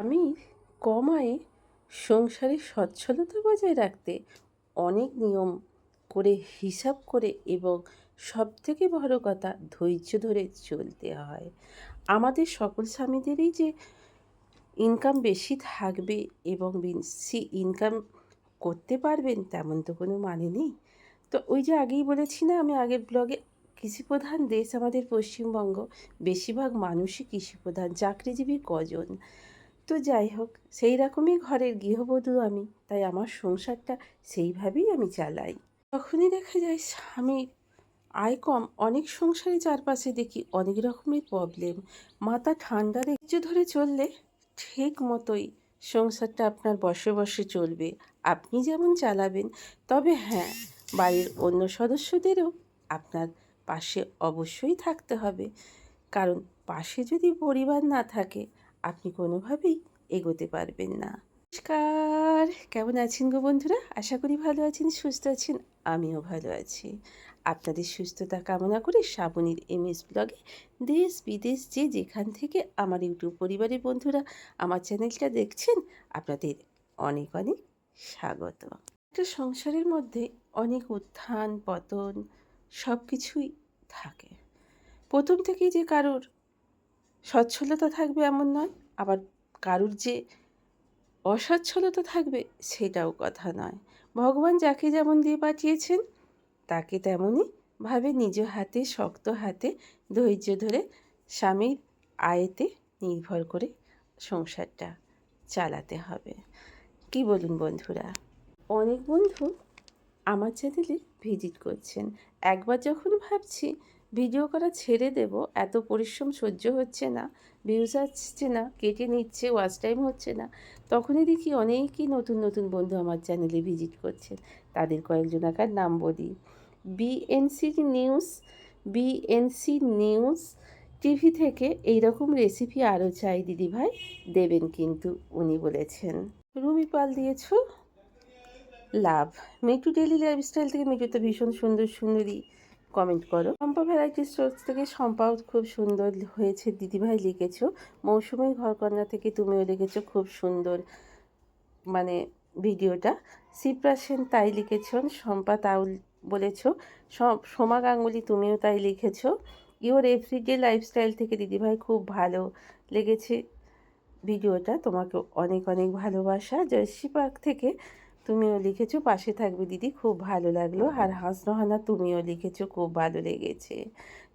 আমি কম আয়ে সংসারের সচ্ছলতা বজায় রাখতে অনেক নিয়ম করে, হিসাব করে এবং সব থেকে বড় কথা ধৈর্য ধরে চলতে হয়। আমাদের সকল স্বামীদেরই যে ইনকাম বেশি থাকবে এবং বেশি ইনকাম করতে পারবেন তেমন তো কোনো মানে নেই। তো ওই যে আগেই বলেছি না, আমি আগের ব্লগে কৃষিপ্রধান দেশ আমাদের পশ্চিমবঙ্গ, বেশিরভাগ মানুষই কৃষিপ্রধান চাকরিজীবী কজন। তো যাই হোক, সেই রকমই ঘরের গৃহবধূ আমি, তাই আমার সংসারটা সেইভাবেই আমি চালাই। তখনই দেখা যায় স্বামীর আয় কম, অনেক সংসারে চারপাশে দেখি অনেক রকমের প্রবলেম মাথা ঠান্ডা রেখে ধরে চললে ঠিক মতোই সংসারটা আপনার বসে বসে চলবে। আপনি যেমন চালাবেন, তবে হ্যাঁ বাড়ির অন্য সদস্যদেরও আপনার পাশে অবশ্যই থাকতে হবে। কারণ পাশে যদি পরিবার না থাকে আপনি কোনোভাবেই এগোতে পারবেন না। নমস্কার। কেমন আছেন গো বন্ধুরা? আশা করি ভালো আছেন, সুস্থ আছেন, আমিও ভালো আছি। আপনাদের সুস্থতা কামনা করে শ্রাবণীর এম এস ব্লগে দেশ বিদেশ যে যেখান থেকে আমার ইউটিউব পরিবারের বন্ধুরা আমার চ্যানেলটা দেখছেন, আপনাদের অনেক অনেক স্বাগত। একটা সংসারের মধ্যে অনেক উত্থান, পতন সব কিছুই থাকে। প্রথম থেকেই যে কারোর সচ্ছলতা থাকবে এমন নয় আবার কারুর যে অসচ্ছলতা থাকবে সেটাও কথা নয়। ভগবান যাকে যেমন দিয়ে পাঠিয়েছেন, তাকে তেমনই ভাবে নিজ হাতে, শক্ত হাতে, ধৈর্য ধরে স্বামীর আয়েতে নির্ভর করে সংসারটা চালাতে হবে। কি বলুন বন্ধুরা? অনেক বন্ধু আমার চ্যানেলে ভিজিট করছেন। একবার যখন ভাবছি ভিডিও করা ছেড়ে দেব, এত পরিশ্রম সহ্য হচ্ছে না ভিউজ আসছে না, কেটে নিচ্ছে ওয়াচ টাইম হচ্ছে না। তখনই দেখি অনেকই নতুন নতুন বন্ধু আমার চ্যানেলে ভিজিট করছেন। তাদের কয়েকজন কয়েকজনাকার নাম বলি। BNC news BNC news TV থেকে এই রকম রেসিপি আরও চাই দিদিভাই দেবেন কিন্তু উনি বলেছেন। রুমি পাল দিয়েছ? লাভ। মিটু ডেলি লাইফস্টাইল থেকে মিটু তো ভীষণ সুন্দর, সুন্দরী। কমেন্ট করো। শম্পা ভ্যারাইটি স্টোর্স থেকে শম্পাও খুব সুন্দর হয়েছে। দিদিভাই লিখেছো, মৌসুমী ঘরকন্যা থেকে তুমিও লিখেছো, খুব সুন্দর মানে ভিডিওটা। শিবরাজ সেন তাই লিখেছেন শম্পা তাও বলেছ, সোমা গাঙ্গুলি তুমিও তাই লিখেছো। ইওর এভরিডে লাইফস্টাইল থেকে দিদিভাই খুব ভালো লেগেছে ভিডিওটা, তোমাকে অনেক অনেক ভালোবাসা। জয়শ্রী পার্ক থেকে তুমিও লিখেছো, পাশে থাকবে দিদি, খুব ভালো লাগল। আর হাসনহানা, তুমিও লিখেছো, খুব ভালো লেগেছে।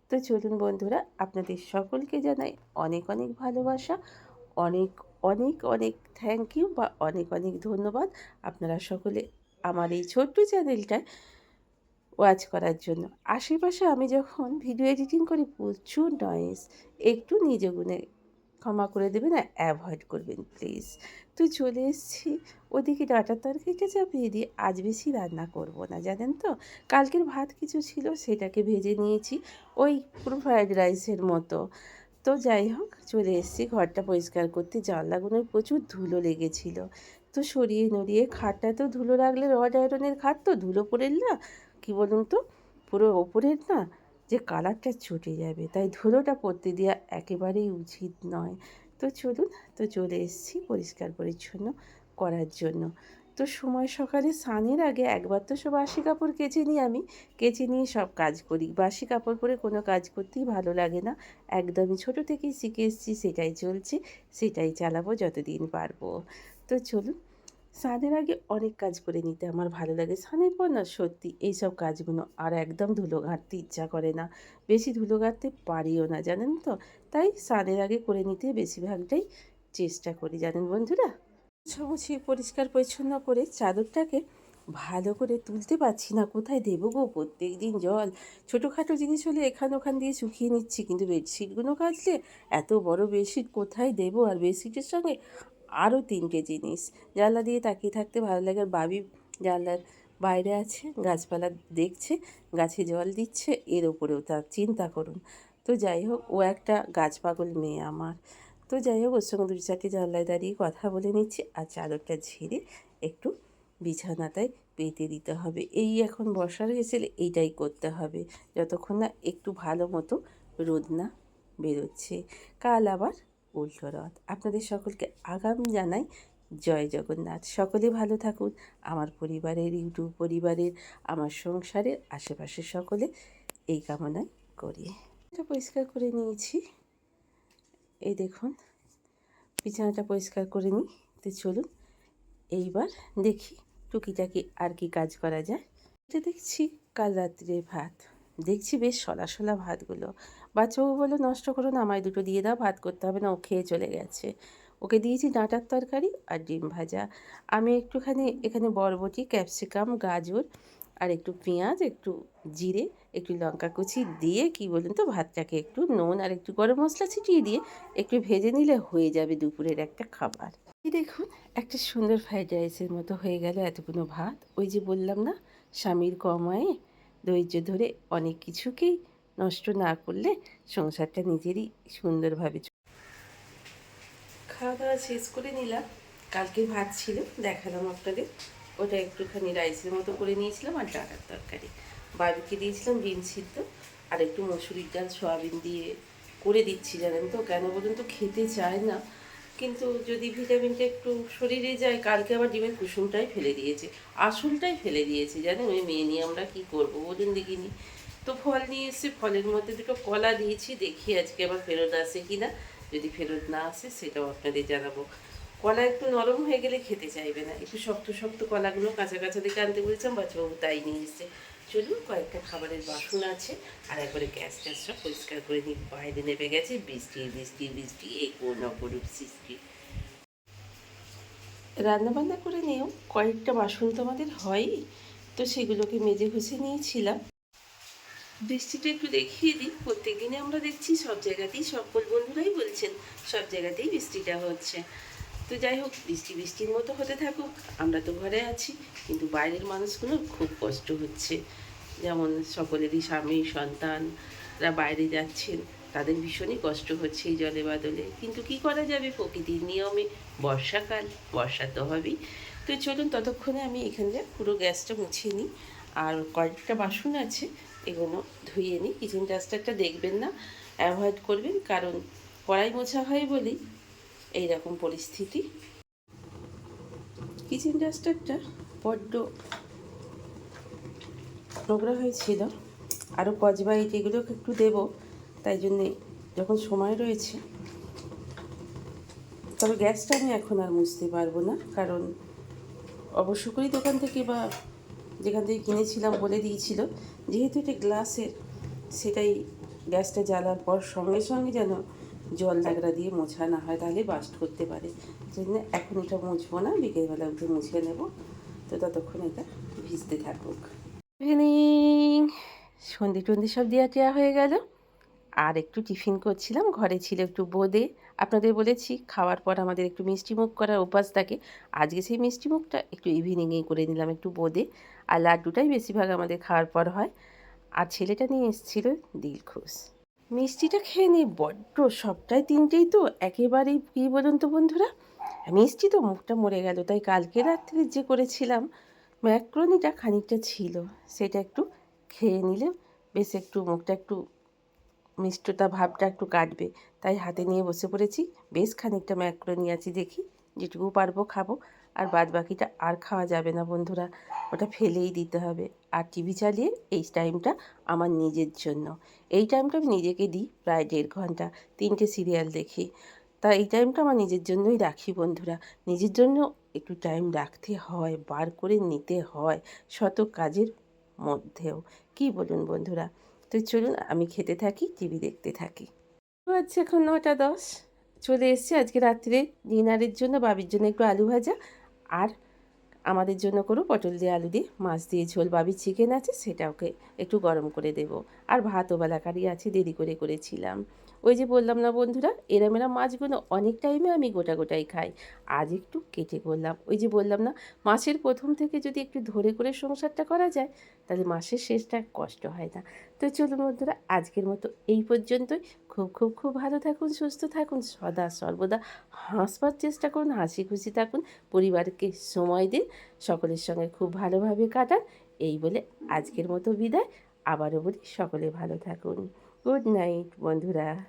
তো চলুন বন্ধুরা, আপনাদের সকলকে জানাই অনেক অনেক ভালোবাসা, অনেক অনেক অনেক থ্যাংক ইউ বা অনেক অনেক ধন্যবাদ আপনারা সকলে আমার এই ছোট্ট চ্যানেলটায় ওয়াচ করার জন্য। আশেপাশে আমি যখন ভিডিও এডিটিং করি, প্রচুর নয়েস একটু নিজ গুণে ক্ষমা করে দেবেন আর অ্যাভয়েড করবেন প্লিজ তো চলে এসেছি। ওদিকে ডাটার তরকারিটা চাপিয়ে দিয়ে আজ বেশি রান্না করব না, জানেন তো? কালকের ভাত কিছু ছিল, সেটাকে ভেজে নিয়েছি ওই পুরো ফ্রায়েড রাইসের মতো। তো যাই হোক, চলে এসেছি। ঘরটা পরিষ্কার করতে জানলাগুলোর প্রচুর ধুলো লেগেছিল। তো সরিয়ে নড়িয়ে খাটটা তো ধুলো রাখলে রড আয়রনের খাট তো ধুলো পড়ে না? কি বলুন তো? পুরো ওপরের না? যে কালারটা ছুটে যাবে, তাই ধুলোটা পড়তে দেওয়া একেবারেই উচিত নয়। তো চলুন, তো চলে এসেছি পরিষ্কার পরিচ্ছন্ন করার জন্য। তো সময় সকালে স্নানের আগে একবার তো সব বাসি কাপড় কেচে নিই আমি। কেচে নিয়ে সব কাজ করি। বাসি কাপড় পরে কোনো কাজ করতেই ভালো লাগে না। একদমই ছোটো থেকেই শিখে এসেছি, সেটাই চলছে, সেটাই চালাবো যতদিন পারব। তো চলুন স্নানের আগে অনেক কাজ করে নিতে আমার ভালো লাগে। স্নানের পর না সত্যি এইসব কাজগুলো আর একদম ধুলো ঘাঁটতে ইচ্ছা করে না। বেশি ধুলো ঘাঁটতে পারিও না, জানেন তো? তাই স্নানের আগে করে নিতে বেশিরভাগটাই চেষ্টা করি, জানেন বন্ধুরা? মুছি পরিষ্কার পরিচ্ছন্ন করে চাদরটাকে ভালো করে তুলতে পারছি না। কোথায় দেবো গো? প্রত্যেক দিন জল। ছোটোখাটো জিনিস হলে এখান ওখান দিয়ে শুকিয়ে নিচ্ছি, কিন্তু বেডশিটগুলো কাচলে এত বড় বেডশিট কোথায় দেবো? আর বেডশিটের সঙ্গে আরও তিনটে জিনিস। জানলা দিয়ে তাকিয়ে থাকতে ভালো লাগে। আর বাবি জানলার বাইরে আছে, গাছপালা দেখছে, গাছে জল দিচ্ছে, এর ওপরেও তার চিন্তা করুন। তো যাই হোক, ও একটা গাছ পাগল মেয়ে আমার। তো যাই হোক, ওর সঙ্গে দু চারটে জানলায় দাঁড়িয়ে কথা বলে নিচ্ছি। আর চাদরটা ঝেড়ে একটু বিছানাটায় পেতে দিতে হবে। এই এখন বর্ষার হয়েছিল এইটাই করতে হবে। যতক্ষণ না একটু ভালো মতো রোদ না বেরোচ্ছে। কাল আবার উল্টো রথ। আপনাদের সকলকে আগাম জানাই জয় জগন্নাথ। সকলে ভালো থাকুন। আমার পরিবারের, ইউটিউব পরিবারের, আমার সংসারের আশেপাশের সকলে এই কামনাই করি। এটা পরিষ্কার করে নিয়েছি। এই দেখুন, বিছানাটা পরিষ্কার করে নিই। তো চলুন, এইবার দেখি টুকিটাকি আর কি কাজ করা যায়। এটা দেখছি কাল রাত্রির ভাত। দেখছি বেশ সলা সলা ভাতগুলো। বাচ্চাও বলল, নষ্ট করো না, আমায় দুটো দিয়ে দাও, ভাত করতে হবে না, ও খেয়ে চলে গেছে। ওকে দিয়েছি ডাঁটার তরকারি আর ডিম ভাজা। আমি একটুখানি এখানে বরবটি, ক্যাপসিকাম, গাজর আর একটু পেঁয়াজ, একটু জিরে, একটু লঙ্কা কুচি দিয়ে, কি বলুন তো, ভাতটাকে একটু নুন আর একটু গরম মশলা ছিটিয়ে দিয়ে একটু ভেজে নিলে হয়ে যাবে দুপুরের একটা খাবার। দেখুন, একটা সুন্দর ফ্রাইড রাইসের মতো হয়ে গেল এতগুলো ভাত। ওই যে বললাম না, স্বামীর কমায়ে ধৈর্য ধরে অনেক কিছুকেই নষ্ট না করলে সংসারটা নিজেরই সুন্দরভাবে খাওয়া দাওয়া শেষ করে নিলাম। কালকে ভাত ছিল, দেখালাম আপনাদের। ওটা একটুখানি রাইসের মতো করে নিয়েছিলাম আর ডাটার তরকারি। বাবিকে দিয়েছিলাম ডিম সিদ্ধ আর একটু মসুরির ডাল, সয়াবিন দিয়ে করে দিচ্ছি জানেন তো। কেন বলুন তো, খেতে চায় না। কিন্তু যদি ভিটামিনটা একটু শরীরে যায়, কালকে আবার ডিমের কুসুমটাই ফেলে দিয়েছে। আসলটাই ফেলে দিয়েছে, জানেন? ওই মেয়ে নিয়ে আমরা কী করব? বলুন দেখিনি। তো ফল নিয়ে এসে ফলের মধ্যে দুটো কলা দিয়েছি। দেখি আজকে আবার ফেরত আসে কি না যদি ফেরত না আসে, সেটাও আপনাদের জানাব। কলা একটু নরম হয়ে গেলে খেতে চাইবে না। একটু শক্ত শক্ত কলাগুলো কাঁচা কাঁচা আনতে বলেছিলাম, বাচ্চাবাবু তাই নিয়ে এসছে। চলুন কয়েকটা খাবারের বাসন আছে, আর একবারে গ্যাস ট্যাস সব পরিষ্কার করে নিই। বাইরে নেমে গেছে, বৃষ্টি বৃষ্টি বৃষ্টি, এই কোন অপরূপ সৃষ্টি। রান্নাবান্না করে নিয়েও কয়েকটা বাসন তো আমাদের হয়ই তো সেগুলোকে মেজে ঘষে নিয়েছিলাম। বৃষ্টিটা একটু দেখিয়ে দিই প্রত্যেক দিনে আমরা দেখছি সব জায়গাতেই সকল বন্ধুরাই বলছেন, সব জায়গাতেই বৃষ্টিটা হচ্ছে। তো যাই হোক, বৃষ্টি বৃষ্টির মতো হতে থাকুক, আমরা তো ঘরে আছি, কিন্তু বাইরের মানুষগুলোর খুব কষ্ট হচ্ছে। যেমন সকলেরই স্বামী সন্তানরা বাইরে যাচ্ছেন, তাদের ভীষণই কষ্ট হচ্ছে এই জলে বাদলে। কিন্তু কি করা যাবে প্রকৃতির নিয়মে? বর্ষাকাল, বর্ষা তো হবেই। তো চলুন, ততক্ষণে আমি এখানে পুরো গ্যাসটা মুছিয়ে নিই, আর কয়েকটা বাসন আছে, এগুলো ধুয়ে নিই। কিচেন ডাস্টারটা দেখবেন না অ্যাভয়েড করবেন, কারণ কড়াই মোছা হয় বলেই এই রকম পরিস্থিতি। কিচেন ডাস্টারটা বড্ড নোংরা হয়েছিল। আরও কচবাইট এগুলোকে একটু দেবো, তাই জন্যে যখন সময় রয়েছে। তবে গ্যাসটা আমি এখন আর মুছতে পারব না, কারণ অবশ্য করেই দোকান থেকে বা যেখান থেকে কিনেছিলাম বলে দিয়েছিল, যেহেতু এটা গ্লাসের, সেটাই গ্যাসটা জ্বালার পর সঙ্গে সঙ্গে যেন জল লাগড়া দিয়ে মোছা না হয় তাহলে বাস্ট করতে পারে। সেই জন্য এখন এটা মুছবো না, বিকেলবেলা উঠে মুছে নেব। তো ততক্ষণ এটা ভিজতে থাকুক। ইভিনিং সন্ধি টন্ধি সব দেওয়া টেয়া হয়ে গেল। আর একটু টিফিন করছিলাম, ঘরে ছিল একটু বোঁদে। আপনাদের বলেছি, খাওয়ার পর আমাদের একটু মিষ্টি মুখ করার অভ্যাস থাকে। আজকে সেই মিষ্টি মুখটা একটু ইভিনিংয়ে করে নিলাম, একটু বোঁদে। আর লাড্ডুটাই বেশিরভাগ আমাদের খাওয়ার পর হয়। আর ছেলেটা নিয়ে এসেছিল দিলখুশ। মিষ্টিটা খেয়ে নিই বড্ড সবটাই তিনটেই তো একেবারেই কী বলুন তো বন্ধুরা? মিষ্টি তো মুখটা মরে গেল, তাই কালকে রাত্রে যে করেছিলাম, ম্যাক্রোনিটা খানিকটা ছিল, সেটা একটু খেয়ে নিলে বেশ একটু মুখটা একটু মিষ্টতা ভাবটা একটু কাটবে, তাই হাতে নিয়ে বসে পড়েছি। বেশ খানিকটা ম্যাক্রোনি আছি দেখি, যেটুকু পারব খাব। আর বাদ বাকিটা আর খাওয়া যাবে না বন্ধুরা, ওটা ফেলেই দিতে হবে। আর টিভি চালিয়ে এই টাইমটা আমার নিজের জন্য। এই টাইমটা আমি নিজেকে দিই প্রায় দেড় ঘণ্টা, তিনটে সিরিয়াল দেখি। তা এই টাইমটা আমার নিজের জন্যই রাখি বন্ধুরা। নিজের জন্য একটু টাইম রাখতে হয়, বার করে নিতে হয় শত কাজের মধ্যেও। কি বলুন বন্ধুরা? তো চলুন আমি খেতে থাকি টিভি দেখতে থাকি। আচ্ছা এখন নটা দশ। চলে এসেছি আজকে রাত্রে ডিনারের জন্য, বাবির জন্য একটু আলু ভাজা আর আমাদের জন্য করো পটল দিয়ে আলু দিয়ে, মাছ দিয়ে ঝোল, বাবি চিকেন আছে সেটা ওকে একটু গরম করে দেব। আর ভাত ওবেলা কারি আছে, দেরি করে করেছিলাম। ওই যে বললাম না বন্ধুরা এরম এরম মাছগুলো অনেক টাইমে আমি গোটা গোটাই খাই। আজ একটু কেটে করলাম ওই যে বললাম না, মাছের প্রথম থেকে যদি একটু ধরে করে সংসারটা করা যায় তাহলে মাসের শেষটা কষ্ট হয় না। তো চলুন বন্ধুরা, আজকের মতো এই পর্যন্তই। খুব খুব খুব ভালো থাকুন, সুস্থ থাকুন, সদা সর্বদা হাসবার চেষ্টা করুন, হাসি খুশি থাকুন, পরিবারকে সময় দিন, সকলের সঙ্গে খুব ভালোভাবে কাটান। এই বলে আজকের মতো বিদায়। আবারও বলি, সকলে ভালো থাকুন। গুড নাইট বন্ধুরা।